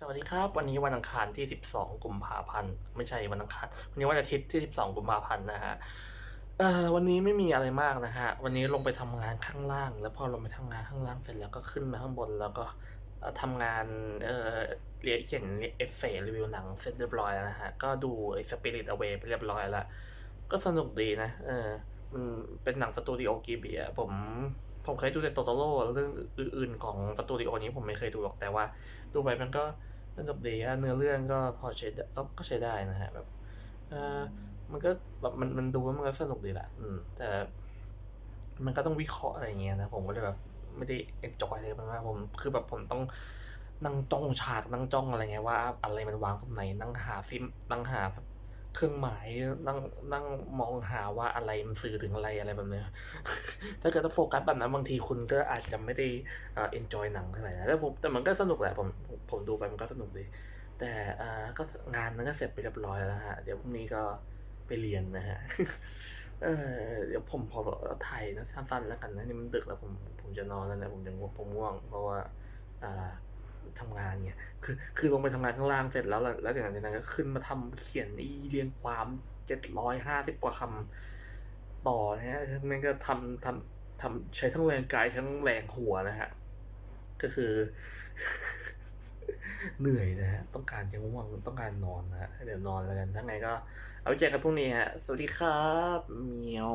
สวัสดีครับวันนี้วันอังคารที่ 12 กุมภาพันธ์ไม่ใช่วันอังคารวันนี้วันอาทิตย์ที่ 12 กุมภาพันธ์นะฮะเอ่อวันนี้ไม่มีอะไรมากนะฮะวันนี้ลงไปทำงานข้างล่าง แล้วพอลงไปทำงานข้างล่างเสร็จแล้วก็ขึ้นมาข้างบนแล้วก็เอ่อทำงานเอ่อเรียเขียนเอฟเฟกรีวิวหนังเสร็จเรียบร้อยแล้วนะฮะก็ดูไอ้ Spirit Away ไปเรียบร้อยแล้วก็สนุกดีนะเออมันเป็นหนังสตูดิโอกิบิอะผม ผมเคยดูแต่โตโตโร่เรื่องอื่นๆของสตูดิโอนี้ผมไม่เคยดูหรอกแต่ว่า ดูไปมันก็สนุกดีอะเนื้อเรื่องก็พอใช้ก็ใช้ได้นะฮะแบบเออมันก็แบบมันมันดูแล้วมันก็สนุกดีแหละอืม แต่ มันก็ต้องวิเคราะห์อะไรเงี้ยนะผมก็เลยแบบไม่ได้เอ็นจอยเลยมันมากผมคือแบบผมต้องนั่งจ้องฉากนั่งจ้องอะไรเงี้ยว่า อะไรมันวางตรงไหนนั่งหาฟิล์มนั่งหาแบบ เครื่องหมายนั่งนั่งมองหาว่าอะไรมันสื่อถึงอะไรอะไรแบบเนี้ย ถ้าเกิดต้องโฟกัสแบบนั้นบางทีคุณก็อาจจะไม่ได้เอ่อ enjoy หนังเท่าไหร่นะแต่ผมแต่มันก็สนุกแหละผมผมดูไปมันก็สนุกดี แต่อ่าก็งานนั้นก็เสร็จไปเรียบร้อยแล้วฮะ เดี๋ยวพรุ่งนี้ก็ไปเรียนนะฮะเออเดี๋ยวผมขอถ่ายนะสั้นๆแล้วกันนะนี่มันดึกแล้วผมผมจะนอนแล้วนะผมจะง่วงผมง่วงเพราะว่า อ่า ทำงานเนี่ยคือคือลงไปทำงานข้างล่างเสร็จแล้วแล้วแล้วจากนั้นก็ขึ้นมาทำเขียนอีเรียงความเจ็ดร้อยห้าสิบกว่าคำต่อนะฮะมันก็ทำทำทำใช้ทั้งแรงกายทั้งแรงหัวนะฮะก็คือ เหนื่อยนะฮะต้องการจะง่วงต้องการนอนนะฮะเดี๋ยวนอนแล้วกันถ้าไงก็ เอาไว้เจกันพรุ่งนี้ฮะสวัสดีครับเมียว